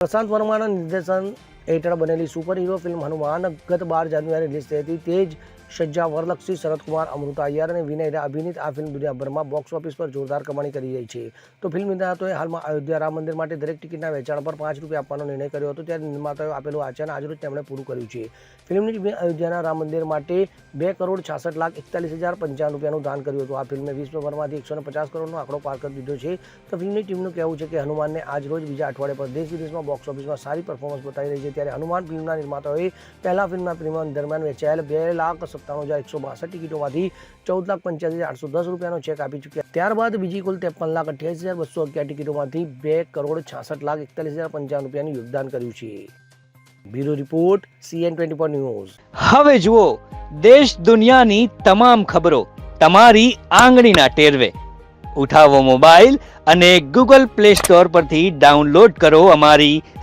प्रशांत वर्मानं निर्देशन હેઠળ બનેલી સુપર હીરો ફિલ્મ હનુમાન ગત બાર જાન્યુઆરી રિલીઝ થઈ હતી. તે જ સજ્જા વરલક્ષી, શરદકુમાર, અમૃતા અય્યર અને વિનય અભિનીત આ ફિલ્મ દુનિયાભરમાં બોક્સ ઓફિસ પર જોરદાર કમાણી કરી રહી છે. તો ફિલ્મ નિર્માતાઓએ હાલમાં અયોધ્યા રામ મંદિર માટે દરેક ટિકિટના વેચાણ પર પાંચ રૂપિયા આપવાનો નિર્ણય કર્યો હતો. ત્યારે નિર્માતાઓએ આપેલું આચરણ આજરોજ તેમણે પૂરું કર્યું છે. ફિલ્મની ટીમે અયોધ્યાના રામ મંદિર માટે બે કરોડ છાસઠ લાખ એકતાલીસ હજાર પંચાવન રૂપિયાનું દાન કર્યું હતું. આ ફિલ્મે વિશ્વભરમાંથી એકસો પચાસ કરોડનો આંકડો પાર કરી દીધો છે. તો ફિલ્મની ટીમનું કહેવું છે કે હનુમાનને આજરોજ બીજા અઠવાડિયે પર દેશ વિદેશમાં બોક્સ ઓફિસમાં સારી પરફોર્મન્સ બતાવી રહી છે. ત્યારે હનુમાન ફિલ્મના નિર્માતાઓએ પહેલા ફિલ્મના પ્રીમિયમ દરમિયાન વેચાયેલ બે લાખ સત્તાણું હજાર એકસો બાસઠ ટિકિટોમાંથી ચૌદ લાખ પંચ્યાસી હજાર આઠસો દસ રૂપિયાનો ચેક આપી ચૂક્યા. ત્યારબાદ બીજી કુલ ત્રેપન લાખ અઠ્યાસી હજાર બસો અગિયાર ટિકિટોમાંથી બે કરોડ છાસઠ લાખ એકતાલીસ હજાર પંચાવન રૂપિયાનું યોગદાન કર્યું છે. Bureau report CN twenty four news. હવે જુઓ, દેશ દુનિયાની તમામ ખબરો તમારી આંગળીના ટેરવે. ઉઠાવો મોબાઈલ અને ગૂગલ પ્લે સ્ટોર પરથી ડાઉનલોડ કરો અમારી